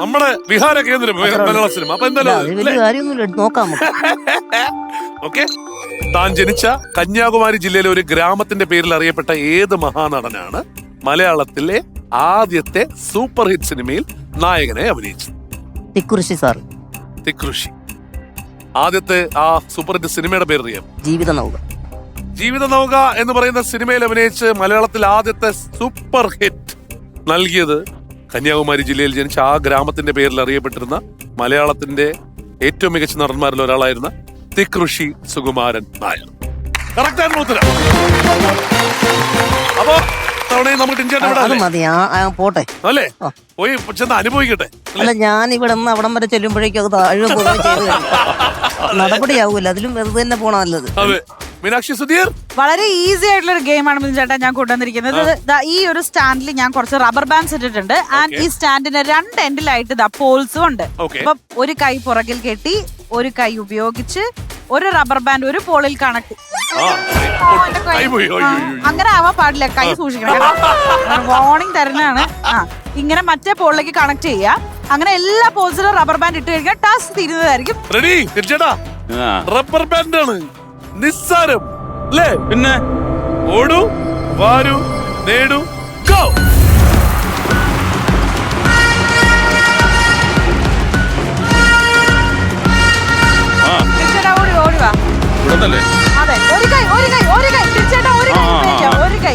നമ്മുടെ വിഹാര കേന്ദ്രം മലയാള സിനിമ. അപ്പൊ എന്തായാലും നോക്കാം ഓക്കെ. താൻ ജനിച്ച കന്യാകുമാരി ജില്ലയിലെ ഒരു ഗ്രാമത്തിന്റെ പേരിൽ അറിയപ്പെട്ട ഏത് മഹാനടനാണ് മലയാളത്തിലെ ആദ്യത്തെ സൂപ്പർ ഹിറ്റ് സിനിമയിൽ നായകനെ അഭിനയിച്ചത്? തിക്കുറിശി സാർ തികൃഷി ആദ്യത്തെ ആ സൂപ്പർ ഹിറ്റ് സിനിമയുടെ പേര് അറിയാം ജീവിത നൗക. ജീവിത നൗക എന്ന് പറയുന്ന സിനിമയിൽ അഭിനയിച്ച് മലയാളത്തിൽ ആദ്യത്തെ സൂപ്പർ ഹിറ്റ് നൽകിയത് കന്യാകുമാരി ജില്ലയിൽ ജനിച്ച ആ ഗ്രാമത്തിന്റെ പേരിൽ അറിയപ്പെട്ടിരുന്ന മലയാളത്തിന്റെ ഏറ്റവും മികച്ച നടന്മാരിൽ ഒരാളായിരുന്ന തികൃഷി സുകുമാരൻ നായർ. കറക്റ്റ് ആയിരുന്നു ഉത്തരം. അപ്പോ തവണയും നമുക്ക് ടിഞ്ചേട്ടൻ അത് വിടാല്ലേ മതി. ആ ആ, പോട്ടെ. അല്ലേ. പോയി ചെന്ന് അനുഭവിക്കട്ടെ അല്ല? ഞാൻ ഇവിടെ നിന്ന് അവിടം വരെ ചെല്ലുമ്പോഴേക്കും അത് താഴെ പോവുകയും ചെയ്തു. കഴിഞ്ഞു. നടപടിയാവൂല. അതിലും വെറുതെ തന്നെ പോണ നല്ലത്. അതെ. മീനാക്ഷി സുധീർ? വളരെ ഈസി ആയിട്ടുള്ള ഒരു ഗെയിമാണ് മിഥുൻ ചേട്ടാ ഞാൻ കൊണ്ടുവന്നിരിക്കുന്നത്. ദാ ഈ ഒരു സ്റ്റാൻഡിൽ ഞാൻ കുറച്ച് റബ്ബർ ബാൻഡ്സ് ഇട്ടിട്ടുണ്ട്. ആൻഡ് ഈ സ്റ്റാൻഡിന് രണ്ട് എൻഡിലായിട്ട് ദാ പോൾസും ഉണ്ട്. Okay. അപ്പൊ ഒരു കൈ പുറകിൽ കെട്ടി ഒരു കൈ ഉപയോഗിച്ച് ഒരു റബ്ബർ ബാൻഡ് ഒരു പോളിൽ കണക്ട് ആ കൈ പോയി അയ്യോ. അങ്ങനെ ആവാൻ പാടില്ല. കൈ സൂക്ഷിക്കണം വാർണിംഗ് തരുന്നതാണ്. ആ ഇങ്ങനെ മറ്റേ പോളിലേക്ക് കണക്ട് ചെയ്യാം അങ്ങനെ എല്ലാ പോൾസിലും റബ്ബർ ബാൻഡ് ഇട്ട് കഴിഞ്ഞാൽ ടാസ്ക് തീരുന്നതായിരിക്കും. റെഡി തിരിച്ചേട്ടാ റബ്ബർ ബാൻഡ് ആണ്. നിസ്സാരം. അല്ലേ പിന്നെ ഓടൂ വാരു നേടൂ ഗോ! അതെ ഒരു കൈ ഒരു കൈ ഒരു കൈ. തീർച്ചയായിട്ടും ഒരു കൈ. ഒരു കൈ.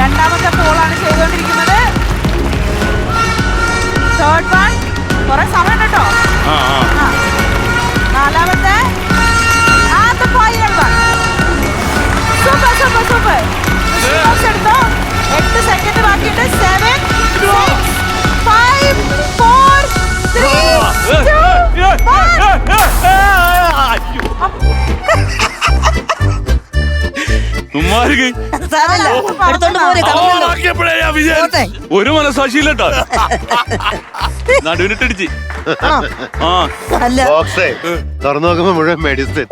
രണ്ടാമത്തെ പോളാണ് ചെയ്തുകൊണ്ടിരിക്കുന്നത്. തേർഡ് വൺ കുറെ സമയം കേട്ടോ. എട്ട് സെക്കൻഡ് ബാക്കിയുണ്ട്. സെവൻ ഫൈവ് ഫോർ ത്രീ ഒരു നടുവിനിട്ടടിച്ച്. തുറന്നു നോക്കുമ്പോ മുഴുവൻ medicine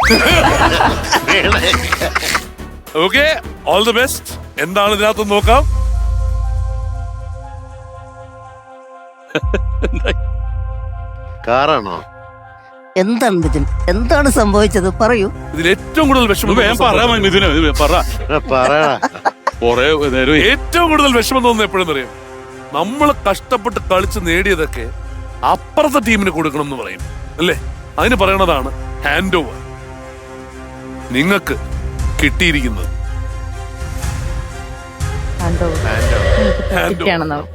okay all the best എന്താണ് ഇതിനകത്ത് നോക്കാം? കാറാണോ? എന്താണ് ബിജുൻ എന്താണ് സംഭവിച്ചത്? പറയൂ. ഇതിൽ ഏറ്റവും കൂടുതൽ വിഷമം വേഗം പറ മിഥുന ഇത് പറ. പറയടാ കൊറേ നേരം ഏറ്റവും കൂടുതൽ വിഷമം തോന്നുന്നത് എപ്പോഴും അറിയാം? നമ്മൾ കഷ്ടപ്പെട്ട് കളിച്ച് നേടിയതൊക്കെ അപ്പുറത്തെ ടീമിന് കൊടുക്കണം എന്ന് പറയും. അല്ലേ? അതിന് പറയണതാണ് ഹാൻഡ് ഓവർ നിങ്ങൾക്ക് കിട്ടിയിരിക്കുന്നത്. ഹാൻഡ് ഓവർ ഹാൻഡ് ഓവർ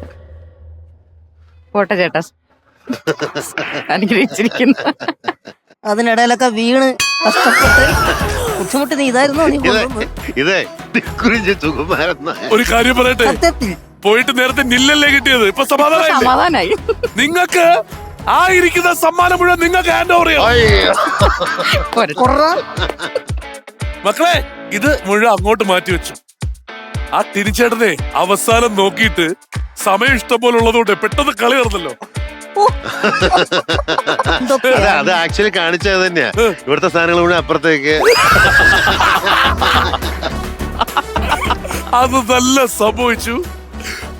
പോട്ടെ ചേട്ടാ. അനുഗ്രഹിച്ചിരിക്കുന്നു. അതിനിടയിലൊക്കെ വീണ് കഷ്ടപ്പെട്ട് ബുദ്ധിമുട്ട് നീ ഇതായിരുന്നോ നീ ഇതേ കൊണ്ടുവന്നത്? ഇതേ കുറിച്ച് സുകുമാരൻ നായർ. ഒരു കാര്യം പറയട്ടെ? സത്യത്തിൽ. പോയിട്ട് നേരത്തെ നില്ലല്ലേ കിട്ടിയത്? ഇപ്പൊ സമാധാനമായില്ലേ? സമാധാനായി നിങ്ങൾക്ക് ആ ഇരിക്കുന്ന സമ്മാനം മുഴുവൻ നിങ്ങൾക്ക് ഹാൻഡ് ഓവർ ചെയ്യാം അയ്യോ. കുറ. മക്കളെ ഇത് മുഴുവൻ അങ്ങോട്ട് മാറ്റി വെച്ചു ആ തിരിച്ചേട്ടനെ അവസാനം നോക്കിയിട്ട് സമയം ഇഷ്ടം പോലെ ഉള്ളതുകൊണ്ട് പെട്ടെന്ന് കളി നടന്നല്ലോ. അതെ ആക്ച്വലി കാണിച്ചത് തന്നെയാ. ഇവിടുത്തെ സാധനങ്ങൾ കൂടെ അപ്പുറത്തേക്ക്. അത് നല്ല സംഭവിച്ചു.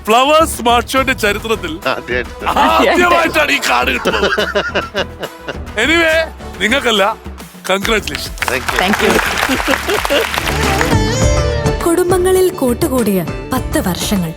ഫ്ലവേഴ്സ് സ്മാർട്ട് ഷോന്റെ ചരിത്രത്തിൽ ആദ്യമായിട്ട് ആദ്യമായിട്ടാണ് ഈ കാർഡ് കിട്ടുന്നത്. എനിവേ നിങ്ങൾക്കല്ല കൺഗ്രാറ്റുലേഷൻ Thank you. കുടുംബങ്ങളിൽ കൂട്ടുകൂടിയ പത്ത് വർഷങ്ങൾ.